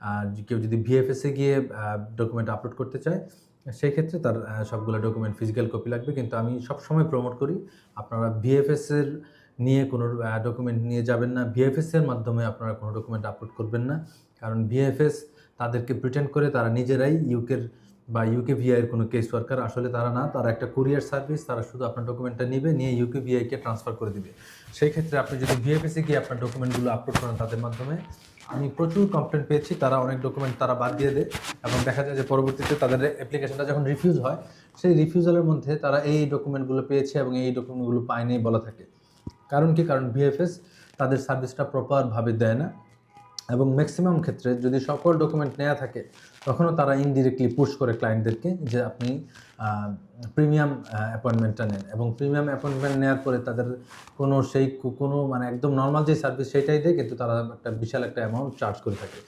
আর কেউ যদি ভিএফএসে গিয়ে ডকুমেন্ট আপলোড করতে চায় সেই ক্ষেত্রে তার সবগুলো ডকুমেন্ট ফিজিক্যাল কপি লাগবে। কিন্তু আমি সবসময় প্রমোট করি, আপনারা ভিএফএসের নিয়ে কোনো ডকুমেন্ট নিয়ে যাবেন না। ভিএফএস এর মাধ্যমে আপনারা কোনো ডকুমেন্ট আপলোড করবেন না। কারণ ভিএফএস তাদেরকে প্রিটেন্ড করে তারা নিজেরাই ইউকের বা ইউকে ভিআইয়ের কোনো কেস ওয়ার্কার আসলে তারা না, তারা একটা কুরিয়ার সার্ভিস তারা শুধু আপনার ডকুমেন্টটা নেবে, নিয়ে ইউকে ভিআইকে ট্রান্সফার করে দিবে। সেই ক্ষেত্রে আপনি যদি ভিএফএসে গিয়ে আপনার ডকুমেন্টগুলো আপলোড করেন তাদের মাধ্যমে, আমি প্রচুর কমপ্লেন পেয়েছি, তারা অনেক ডকুমেন্ট তারা বাদ দিয়ে দেয় এবং দেখা যায় যে পরবর্তীতে তাদের অ্যাপ্লিকেশনটা যখন রিফিউজ হয়, সেই রিফিউজালের মধ্যে তারা এই ডকুমেন্টগুলো পেয়েছে এবং এই ডকুমেন্টগুলো পায়নি বলা থাকে। কারণ কি? কারণ ভিএফএস তাদের সার্ভিসটা প্রপারভাবে দেয় না। এবং ম্যাক্সিমাম ক্ষেত্রে যদি সকল ডকুমেন্ট নেওয়া থাকে, তখনও তারা ইনডিরেক্টলি পুশ করে ক্লায়েন্টদেরকে যে আপনি প্রিমিয়াম অ্যাপয়েন্টমেন্টটা নেন। এবং প্রিমিয়াম অ্যাপয়েন্টমেন্ট নেওয়ার পরে তাদের কোনো সেই কোনো মানে একদম নর্মাল যে সার্ভিস সেটাই দেয়, কিন্তু তারা একটা বিশাল একটা অ্যামাউন্ট চার্জ করে থাকে।